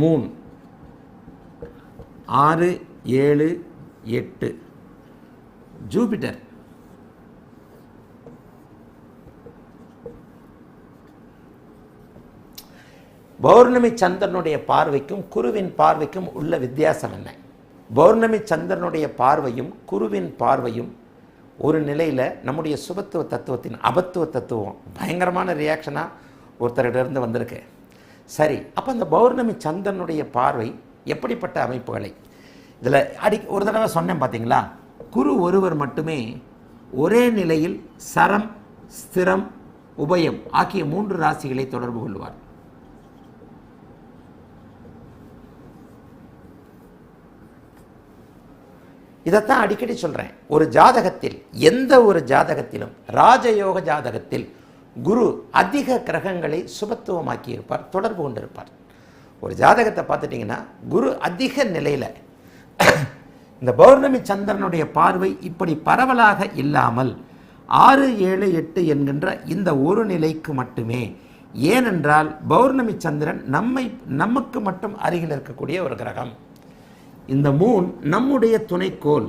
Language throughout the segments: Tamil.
மூன். ஆறு ஏழு எட்டு. ஜூபிட்டர். பௌர்ணமி சந்திரனுடைய பார்வைக்கும் குருவின் பார்வைக்கும் உள்ள வித்தியாசம் என்ன? பௌர்ணமி சந்திரனுடைய பார்வையும் குருவின் பார்வையும் ஒரு நிலையில் நம்முடைய சுபத்துவ தத்துவத்தின் அபத்துவ தத்துவம் பயங்கரமான ரியாக்ஷனாக ஒருத்தர்கிட்ட இருந்து வந்திருக்கு. சரி அப்போ அந்த பௌர்ணமி சந்திரனுடைய பார்வை எப்படிப்பட்ட அமைப்புகளை? இதில் அடி ஒரு தடவை சொன்னேன் பார்த்தீங்களா குரு ஒருவர் மட்டுமே ஒரே நிலையில் சரம் ஸ்திரம் உபயம் ஆகிய மூன்று ராசிகளை தொடர்பு கொள்வார். இதைத்தான் அடிக்கடி சொல்கிறேன் ஒரு ஜாதகத்தில் எந்த ஒரு ஜாதகத்திலும் ராஜயோக ஜாதகத்தில் குரு அதிக கிரகங்களை சுபத்துவமாக்கி இருப்பார் தொடர்பு கொண்டிருப்பார். ஒரு ஜாதகத்தை பார்த்துட்டிங்கன்னா குரு அதிக நிலையில் இந்த பௌர்ணமி சந்திரனுடைய பார்வை இப்படி பரவலாக இல்லாமல் ஆறு ஏழு எட்டு என்கின்ற இந்த ஒரு நிலைக்கு மட்டுமே ஏனென்றால் பௌர்ணமி சந்திரன் நம்மை நமக்கு மட்டும் அருகில் இருக்கக்கூடிய ஒரு கிரகம். இந்த மூன் நம்முடைய துணைக்கோள்.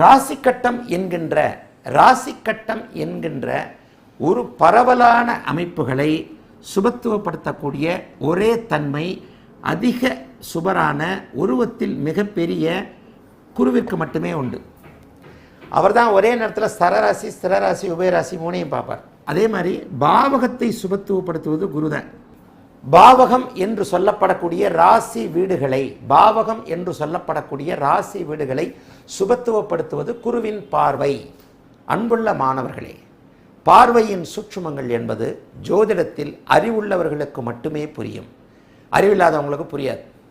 ராசிக்கட்டம் என்கின்ற ராசிக்கட்டம் என்கின்ற ஒரு பரவலான அமைப்புகளை சுபத்துவப்படுத்தக்கூடிய ஒரே தன்மை அதிக சுபரான உருவத்தில் மிகப்பெரிய குருவிற்கு மட்டுமே உண்டு. அவர்தான் ஒரே நேரத்தில் ஸ்தரராசி ஸ்திரராசி உபயராசி மூணையும் பார்ப்பார். அதே மாதிரி பாவகத்தை சுபத்துவப்படுத்துவது குருதான். பாவகம் என்று சொல்லப்படக்கூடிய ராசி வீடுகளை பாவகம் என்று சொல்லப்படக்கூடிய ராசி வீடுகளை சுபத்துவப்படுத்துவது குருவின் பார்வை. அன்புள்ள மாணவர்களே பார்வையின் சூட்சுமங்கள் என்பது ஜோதிடத்தில் அறிவுள்ளவர்களுக்கு மட்டுமே புரியும். அறிவில்லாதவங்களுக்கு புரியாது.